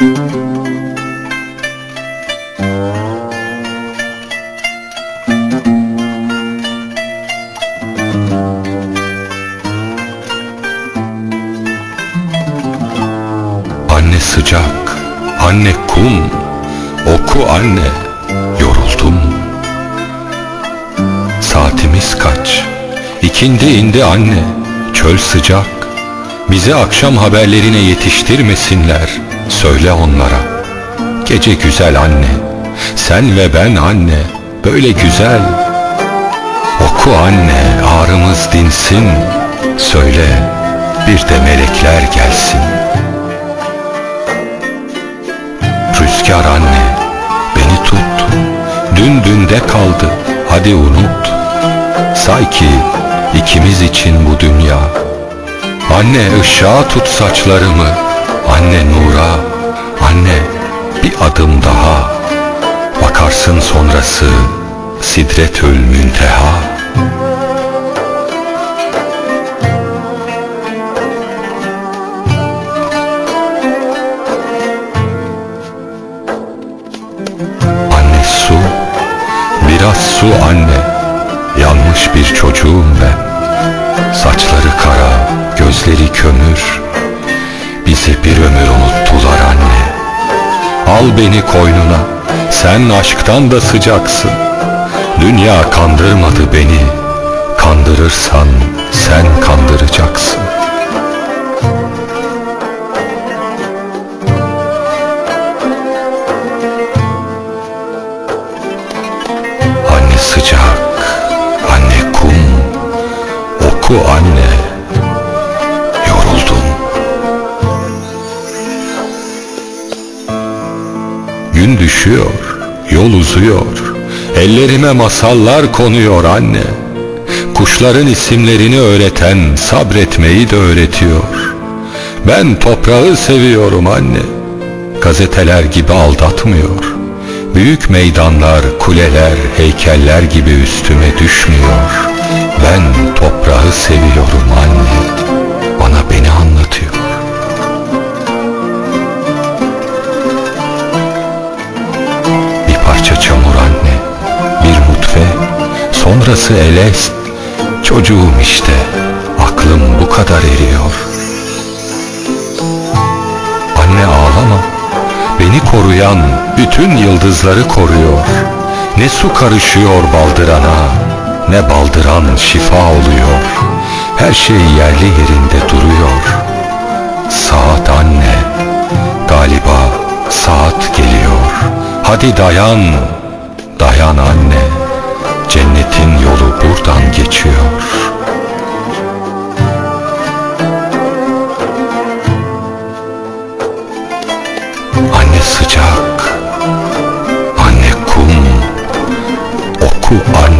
Anne sıcak, anne kum, oku anne, yoruldum. Saatimiz kaç, ikindi indi anne, çöl sıcak, bizi akşam haberlerine yetiştirmesinler.'' Söyle onlara. Gece güzel anne, sen ve ben anne, böyle güzel. Oku anne, ağrımız dinsin, söyle, bir de melekler gelsin. Rüzgar anne, beni tut, dün dünde kaldı, hadi unut. Say ki ikimiz için bu dünya Anne ışığa tut saçlarımı Anne adım daha. Bakarsın sonrası Sidretül münteha Anne su Biraz su anne. Yanmış bir çocuğum ben. Saçları kara, gözleri kömür Al beni koynuna Sen aşktan da sıcaksın. Dünya kandırmadı beni Kandırırsan sen kandıracaksın. Anne sıcak, anne kum, oku anne, Gün düşüyor, yol uzuyor, ellerime masallar konuyor anne. Kuşların isimlerini öğreten sabretmeyi de öğretiyor. Ben toprağı seviyorum anne. Gazeteler gibi aldatmıyor. Büyük meydanlar, kuleler, heykeller gibi üstüme düşmüyor. Ben toprağı seviyorum anne. Bana beni anlatıyor. Sonrası elest. Çocuğum işte, aklım bu kadar eriyor. Anne ağlama, beni koruyan bütün yıldızları koruyor. Ne su karışıyor baldırana, ne baldıran şifa oluyor. Her şey yerli yerinde duruyor. Saat anne, galiba saat geliyor. Hadi dayan, dayan anne. Buradan geçiyor. Anne sıcak, anne kum, oku anne,